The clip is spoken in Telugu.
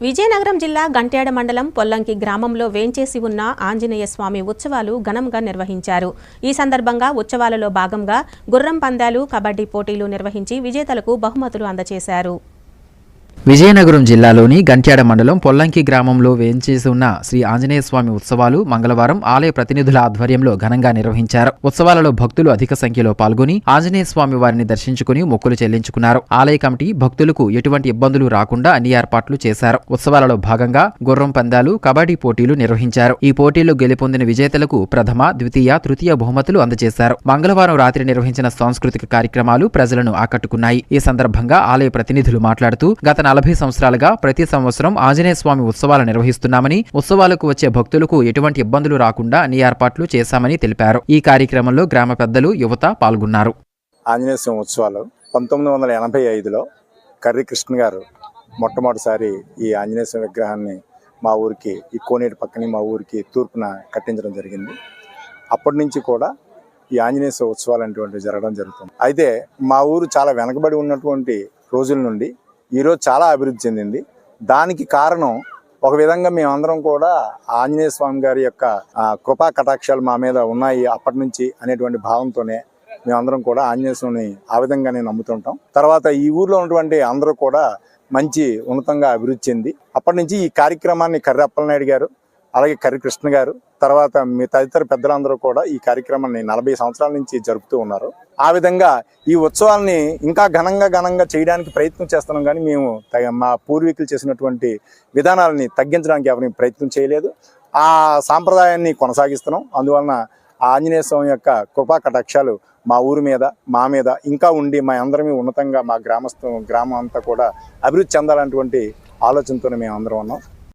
విజయనగరం జిల్లా గంట్యాడ మండలం పొల్లంకి గ్రామంలో వేంచేసి ఉన్న ఆంజనేయ స్వామి ఉత్సవాలు ఘనంగా నిర్వహించారు. ఈ సందర్భంగా ఉత్సవాలలో భాగంగా గుర్రం పందాలు కబడ్డీ పోటీలు నిర్వహించి విజేతలకు బహుమతులు అందజేశారు విజయనగరం జిల్లాలోని గంట్యాడ మండలం పొల్లంకి గ్రామంలో వేంచేసి ఉన్న శ్రీ ఆంజనేయ స్వామి ఉత్సవాలు మంగళవారం ఆలయ ప్రతినిధుల ఆధ్వర్యంలో ఘనంగా నిర్వహించారు. ఉత్సవాలలో భక్తులు అధిక సంఖ్యలో పాల్గొని ఆంజనేయ స్వామి వారిని దర్శించుకుని మొక్కులు చెల్లించుకున్నారు. ఆలయ కమిటీ భక్తులకు ఎటువంటి ఇబ్బందులు రాకుండా అన్ని ఏర్పాట్లు చేశారు. ఉత్సవాలలో భాగంగా గుర్రం పందాలు కబడ్డీ పోటీలు నిర్వహించారు. ఈ పోటీల్లో గెలుపొందిన విజేతలకు ప్రథమ ద్వితీయ తృతీయ బహుమతులు అందజేశారు. మంగళవారం రాత్రి నిర్వహించిన సాంస్కృతిక కార్యక్రమాలు ప్రజలను ఆకట్టుకున్నాయి. ఈ సందర్భంగా ఆలయ ప్రతినిధులు మాట్లాడుతూ గత నలభై సంవత్సరాలుగా ప్రతి సంవత్సరం ఆంజనేయ స్వామి ఉత్సవాలు నిర్వహిస్తున్నామని ఉత్సవాలకు వచ్చే భక్తులకు ఎటువంటి ఇబ్బందులు రాకుండా అన్ని ఏర్పాట్లు చేశామని తెలిపారు. ఈ కార్యక్రమంలో గ్రామ పెద్దలు యువత పాల్గొన్నారు. ఆంజనేయ స్వామి ఉత్సవాలు పంతొమ్మిది వందల ఎనభై ఐదులో కర్రి కృష్ణ గారు మొట్టమొదటిసారి ఈ ఆంజనేయ స్వామి విగ్రహాన్ని మా ఊరికి ఈ కోనేటి పక్కనే మా ఊరికి తూర్పున కట్టించడం జరిగింది. అప్పటి నుంచి కూడా ఈ ఆంజనేయ స్వామి ఉత్సవాలు అనేటువంటివి జరగడం జరుగుతుంది. అయితే మా ఊరు చాలా వెనకబడి ఉన్నటువంటి రోజుల నుండి ఈరోజు చాలా అభివృద్ధి చెందింది. దానికి కారణం ఒక విధంగా మేమందరం కూడా ఆంజనేయ స్వామి గారి యొక్క కృపా కటాక్షాలు మా మీద ఉన్నాయి అప్పటి నుంచి అనేటువంటి భావంతోనే మేమందరం కూడా ఆంజనేయ స్వామిని ఆ విధంగానే నమ్ముతుంటాం. తర్వాత ఈ ఊర్లో ఉన్నటువంటి అందరూ కూడా మంచి ఉన్నతంగా అభివృద్ధి చెంది అప్పటి నుంచి ఈ కార్యక్రమాన్ని కర్రప్పలనాయుడు గారు అలాగే కర్రి కృష్ణ గారు తర్వాత మీ తదితర పెద్దలందరూ కూడా ఈ కార్యక్రమాన్ని నలభై సంవత్సరాల నుంచి జరుపుతూ ఉన్నారు. ఆ విధంగా ఈ ఉత్సవాల్ని ఇంకా ఘనంగా ఘనంగా చేయడానికి ప్రయత్నం చేస్తున్నాం కానీ మేము తగ- మా పూర్వీకులు చేసినటువంటి విధానాలని తగ్గించడానికి ఎవరిని ప్రయత్నం చేయలేదు. ఆ సాంప్రదాయాన్ని కొనసాగిస్తున్నాం. అందువలన ఆ ఆంజనేయ స్వామి యొక్క కృపా కటాక్షాలు మా ఊరి మీద మా మీద ఇంకా ఉండి మా అందరమీ ఉన్నతంగా మా గ్రామస్థ గ్రామం అంతా కూడా అభివృద్ధి చెందాలన్నటువంటి ఆలోచనతోనే మేము అందరం ఉన్నాం.